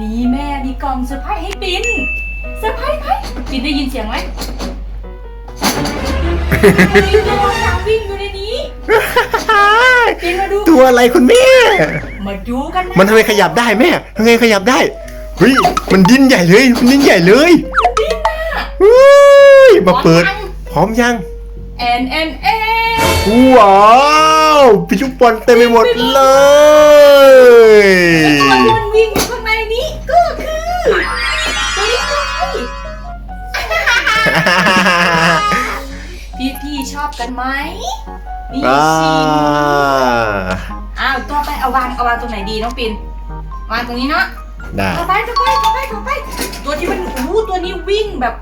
นี่แม่มีกล่องเซอร์ไพรส์ให้ปินเซอร์ไพรส์ไหมปินได้ยินเสียงไหมมีตัวอยางวิ่งอยู่ในนี้ปินมาดูตัวอะไรคุณแม่ มาดูกันนะมันทำไมขยับได้แม่ทำไมขยับได้เฮ้ยมันดิ้นใหญ่เลยมันดิ้นใหญ่เลยเฮ้ยมาเปิด พร้อมยังแอนแอนแอนว้าวพี่ชุบปอนเต็มไปหมดเลยตัวที่มันวิ่งอยู่ พี่พี่ๆชอบกันไหมนี่อ่าสิอ้าวตัวไปเอาวางเอาวางตรงไหนดีน้องปินวางตรงนี้เนาะได้ ต่อไปต่อไปต่อไปต่อไป ตัวที่มันอู้ตัวนี้วิ่งแบบ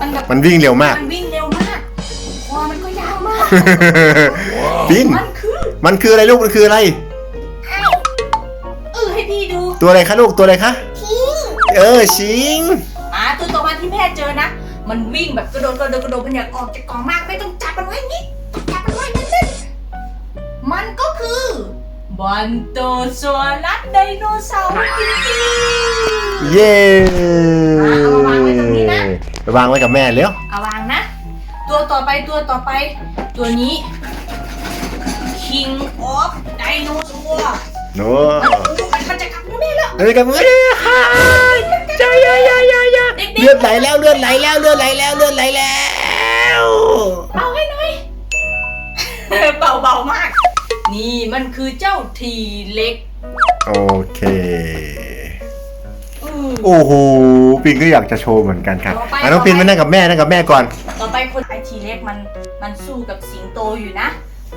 มันแบบมันวิ่งเร็วมาก มันวิ่งเร็วมากคอมันก็ยาวมาก ปิน มันคือมันคืออะไรลูก มันคืออะไร เออให้พี่ดู ตัวอะไรคะลูก ตัวอะไรคะ เออ ชิง มันวิ่งแบบกระโดดกระโดดกระโดดมันอยากออกจากกล่องมากไม่ต้องจับมันไว้อย่างนี้จับมันไว้นั่นๆมันก็คือบอนโตซวรัสไดโนเสาร์จริงเย้เอามาวางไว้ตรงนี้นะไปวางไว้กับแม่เร็วๆเอาวางนะ ตัวต่อไปตัวต่อไป ตัวนี้ King of Dinosaur โน้มันมันจะกลับมาแม่แล้วอะไรกันมือฮ่าจ้ายายายายาเลือดไหลแล้วเลือดไหลแล้วเลือดไหลแล้วเลือดไหลแล้วเบาให้หน่อย เบาเบามาก นี่มันคือเจ้าทีเล็ก โอเคอืมโอ้โหปินก็อยากจะโชว์เหมือนกันครับต่อไปอะน้องปินมานั่งกับแม่นั่งกับแม่ก่อน ต่อไปคนไอทีเล็กมันมันสู้กับสิงโตอยู่นะ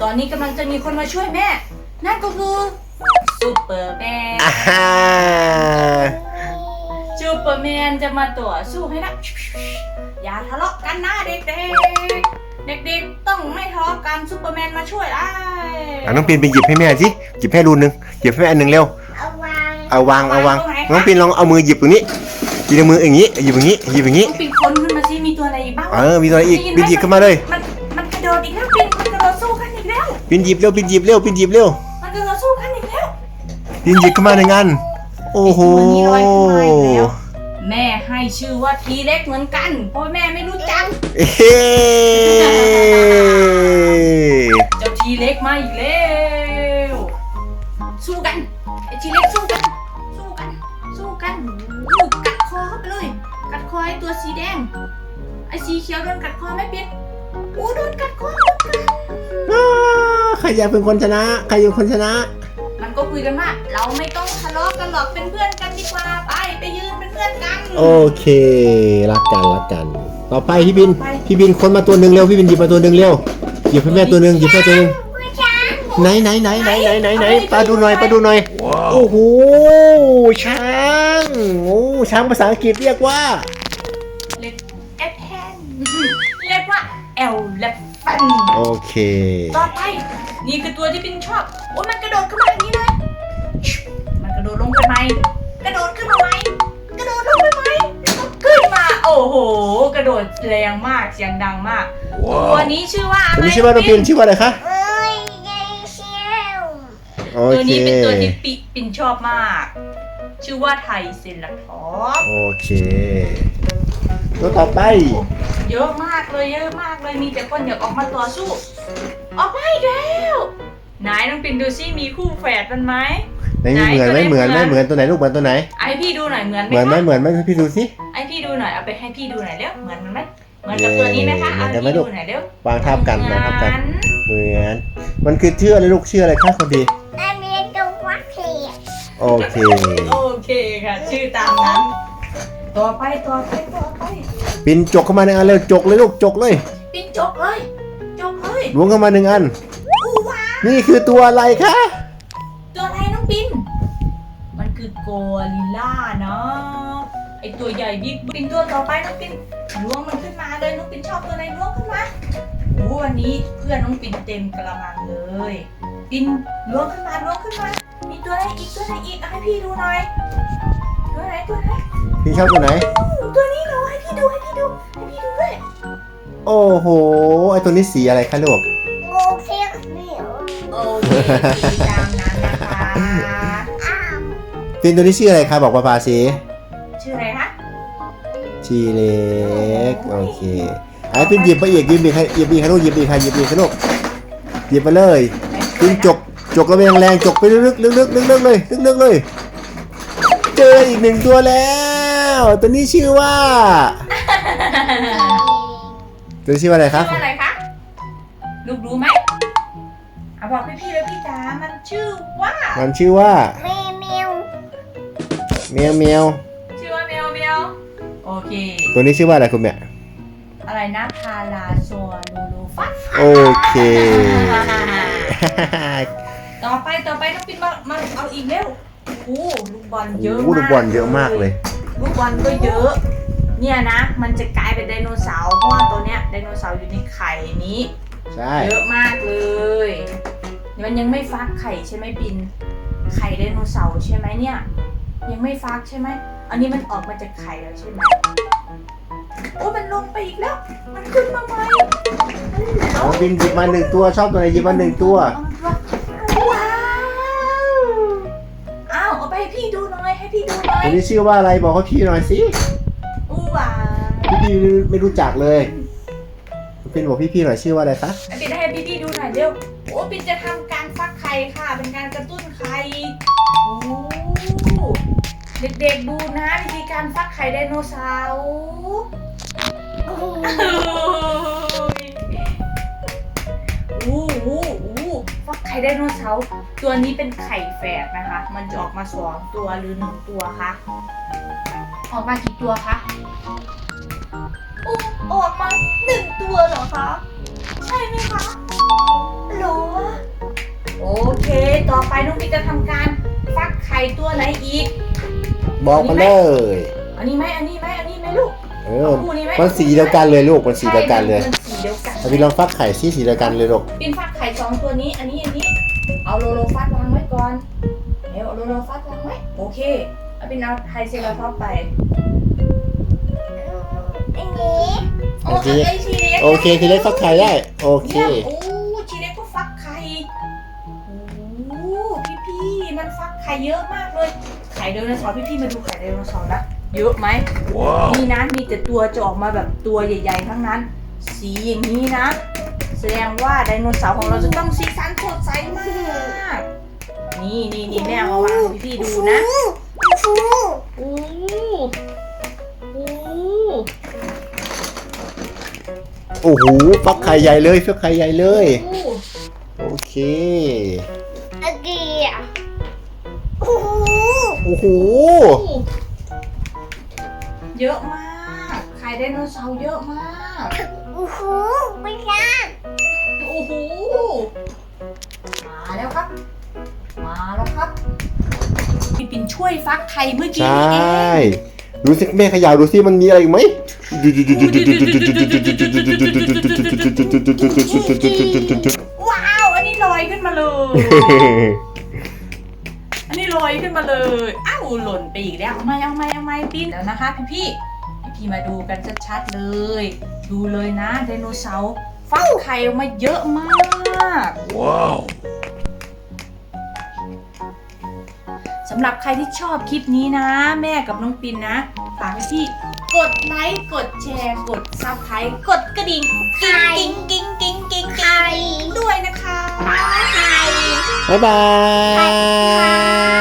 ตอนนี้กำลังจะมีคนมาช่วยแม่ นั่นก็คือซูเปอร์แมน แมนจะมาต่อสู้ให้นะอย่าทะเลาะกันนะเด็กๆ เด็กๆ ต้องไม่ทะเลาะกันซูเปอร์แมนมาช่วยได้อะน้องปินไปหยิบให้แม่สิหยิบให้รูนหนึ่งหยิบให้แม่อันหนึ่งเร็วเอาวางเอาวางเอาวางน้องปินลองเอามือหยิบตรงนี้หยิบในมืออย่างนี้หยิบอย่างนี้หยิบอย่างนี้ปิดคนขึ้นมาสิมีตัวอะไรบ้างเออมีตัวอะไรอีกปินหยิบขึ้นมาเลยมันมันกระโดดอีกแล้วปินมันกระโดดสู้กันอีกแล้วปินหยิบเร็วปินหยิบเร็วปินหยิบเร็วมันกระโดดสู้กันอีกแล้วปินหยิบขึ้นมาหนึ่งอันโอ้โห ตัวนี้ลอยขึ้นมาอีกแล้วแม่ให้ชื่อว่าทีเล็กเหมือนกันเพราะแม่ไม่รู้จักเอ้ยเจ้าทีเล็กมาอีกแล้วสู้กันไอทีเล็กสู้กัน สู้กัน สู้กันอู้กัดคอเข้าไปเลย กัดคอไอตัวสีแดง ไอสีเขียวโดนกัดคอไม่เป็นอู้โดนกัดคอเหมือนกันอ้าใครอยากเป็นคนชนะ ใครเป็นคนชนะ มันก็คุยกันว่า เราไม่ต้องทะเลาะกันหรอกเป็นเพื่อนกันดีกว่าไปไปยืนเป็นเพื่อนกันโอเค รักกันรักกัน ต่อไปพี่บิน พี่บินคนมาตัวหนึ่งเร็ว พี่บินหยิบมาตัวหนึ่งเร็ว หยิบให้แม่ตัวหนึ่งหยิบให้ตัวหนึ่งผู้ช้างไหนไหนไหนไหนไหนไหนไหนปลาดูหน่อยปลาดูหน่อย โอ้โห ช้าง โอ้ ช้างภาษาอังกฤษเรียกว่าเรียกแอปแพนเรียกว่าเอลเลฟฟันโอเค ต่อไป นี่คือตัวที่ปินชอบ โอ้ยมันกระโดดขึ้นมาอย่างนี้เลย แรงมากเสียงดังมาก ตัวนี้ชื่อว่าอะตัวไรนี้ชื่อว่าน้องปินชื่อว่าอะไรคะเอ้ยยายเชียวโอตัวเคนี้เป็นตัวที่ปิปินชอบมาก ชื่อว่าไทยเซนลาทอปโอเค ตัวต่อไปเยอะมากเลยเยอะมากเลยมีแต่คนอยากออกมาต่อสู้ ออกมาอีกแล้วไหนน้องปินดูซิมีคู่แฝดมันไหม ไหนเหมือนไหมไหนเหมือนไหมเหเหมืมืออนนตัวไหนลูกเหมือนตัวไหนไอพี่ดูหน่อยเหมือนไหมเหมือนไหมคะเหมือนไหมพี่ดูสิไอพี่ดูหน่อยเอาไปให้พี่ดูหน่อยเร็วเหมือนมันไหมเหมือนกับตัวนี้ไหมคะเหมืเอาอนกันไหมพี่ลูดูกหน่อยเร็ววางทับกันวางทับกันเหมือเหมือน มันคือชื่ออะไรลูกชื่ออะไรคะคนดีอันนี้ตัววัดเพลียโอเค โอเคค่ะ ชื่อตามนั้นต่อไปต่อไปต่อไปปินจกเข้ามาหนึ่งอันเร็วจกเลยลูกจกเลย ปินจบเลยจบเลยล้วงเข้ามาหนึ่งอันอู้ว้านี่คือตัวอะไรคะ ริลล่าเนาะไอตัวใหญ่บิ๊กปินตัวต่อไปน้องปินล้วงมันขึ้นมาเลยน้องปินชอบตัวไหนล้วงขึ้นมาโอ้วันนี้เพื่อนน้องปินเต็มกระมังเลยปินล้วงขึ้นมาล้วงขึ้นมามีตัวไหนอีกตัวไหนอีกเอาให้พี่ดูหน่อยตัวไหนตัวไหนพี่ชอบตัวไหนอู้ตัวนี้เหราให้พี่ดูให้พี่ดูให้พี่ดูด้วยโอ้โหไอตัวนี้สีอะไรคะลูกงูเสียเหนียวโอเคตามนั้นนะ คะอ้าวปฟินตัวนี้ชื่ออะไรคะบอกป้าปาสิชื่ออะไรคะชีเล็กโอเคไอ้ฟินหยิบไปอีกหยิบอีกให้หยิบอีกให้ลูกหยิบอีกให้หยิบอีกให้ลูกหยิบไปเลยฟินจกจกระเบงแรงจกไปลึกๆลึกๆลึกๆเลยลึกๆเลย เจออีกหนึ่งตัวแล้ว ตัวนี้ชื่อว่า ตัวนี้ชื่อว่าอะไรคชื่รัอบว่าอะไรคะลูกรู้ไหมเอาบอกพี่ๆเลยพี่จ๋ามันชื่อว่า มันชื่อว่าแมวแมว เมียวเมียวชื่อว่าเมลเมลโอเค ตัวนี้ชื่อว่าอะไรคุณแม่ อะไรนะพาราโซลูลูฟัสโอเค ต่อไปต่อไปน้องปินมามาเอาอีกเร็วโอ้ลูกบอลเยอะโอ้มากลูกบอลเยอะมากเลย ลูกบอลก็เยอะ เนี่ยนะ มันจะกลายเป็นไดโนเสาร์เพราะว่าตัวเนี้ยไดโนเสาร์อยู่ในไข่นี้ใช่เยอะมากเลยมันยังไม่ฟักไข่ใช่ไหมปินไข่ไดโนเสาร์ใช่ไหมเนี่ย ยังไม่ฟักใช่ไหม อันนี้มันออกมาจากไข่แล้วใช่ไหมโอ้มันลงไปอีกแล้ว มันขึ้นมาใหม่น้องบินหยิบมาหนึ่งตัวชอบตัวไหนหยิบมาหนึ่งตัว ว้าวอ้าวเอาไปให้พี่ดูหน่อยให้พี่ดูหน่อยตัวนี้ชื่อว่าอะไรบอกเขาพี่หน่อยสิอู้ว้าวพี่พี่ไม่รู้จักเลยปินบอกพี่พี่หน่อยชื่อว่าอะไรคะไอปินให้พี่พี่ดูหน่อยเร็วโอ้ปินจะทำการฟักไข่ค่ะ เป็นการกระตุ้นไข่โอ้ เด็กๆดูนะวิธีการฟักไข่ไดโนเสาร์โอ้โหอู้อู้อู้ฟักไข่ไดโนเสาร์ตัวนี้เป็นไข่แฝดนะคะ มันจะออกมาสองตัวหรือหนึ่งตัวคะ ออกมากี่ตัวคะอู้ออกมาหนึ่งตัวเหรอคะ ใช่ไหมคะหรอโอเค ต่อไปน้องพี่จะทำการฟักไข่ตัวไหนอีก บอกมาเลย อันนี้ไหมอันนี้ไหมอันนี้ไหมลูก เออคู่นี้ไหม มันสีเดียวกันเลยลูก มันสีเดียวกันเลยใช่มันสีเดียวกันเอาพี่ลองฟักไข่สีสีเดียวกันเลยลูก ปินฟักไข่สองตัวนี้ อันนี้อันนี้ เอาโลโลฟัสวางไว้ก่อนเดี๋ยวเอาโลโลฟัสวางไว้ โอเคเอาปินเอาไฮเซราท็อปไปอันนี้โอเคไอชีเล็กโอเคทีเล็กฟักไข่ได้ โอเค ยี่ยมโอ้ชีเล็กก็ฟักไข่โอ้พี่พี่ๆมันฟักไข่เยอะมากเลยไข่ไดโนเสาร์พี่พี่ๆมาดูไข่ไดโนเสาร์นะเยอะไหมนี่นะมีแต่ตัวจะออกมาแบบตัวใหญ่ ๆ ทั้งนั้น สีอย่างนี้นะ แสดงว่าไดโนเสาร์ของเราจะต้องสีสันสดใสมาก นี่นี่นี่แม่เอามาวางให้พี่ๆดูนะฟูโอ้โอ้โอ้โหฟักไข่ใหญ่เลยฟักไข่ใหญ่เลย โอ้โอเค อ้โห เยอะมากไข่ไดโนเสาร์เยอะมาก โอ้โหไม่ได้โอ้โห มาแล้วครับ มาแล้วครับ พี่ปินช่วยฟักไข่เมื่อใชกี้นี่เอ่งดูสิแม่เขยาวดูสิมันมีอะไรอีกไหมว้าว อันนี้ลอยขึ้นมาเลยอันนี้ลอย ขึ้นมาเลย อ้าวหล่นไปอีกแล้วเอาไม่เอาไม่เอาไม่ปิ้นแล้วนะคะพี่พี่พี่พี่ๆมาดูกันชัดๆเลย ดูเลยนะไดโนเสาร์ฟักไข่ออกมาเยอะมากว้าวสำหรับใครที่ชอบคลิปนี้นะ แม่กับน้องปินนะฝากให้พี่กดไลค์กดแชร์ กดซับไครต์กดกระดิ่งกิ้งกิ้งกิ้งกิ้งกิ้งไข่ด้วยนะคะไข่บ๊ายบาไข่ย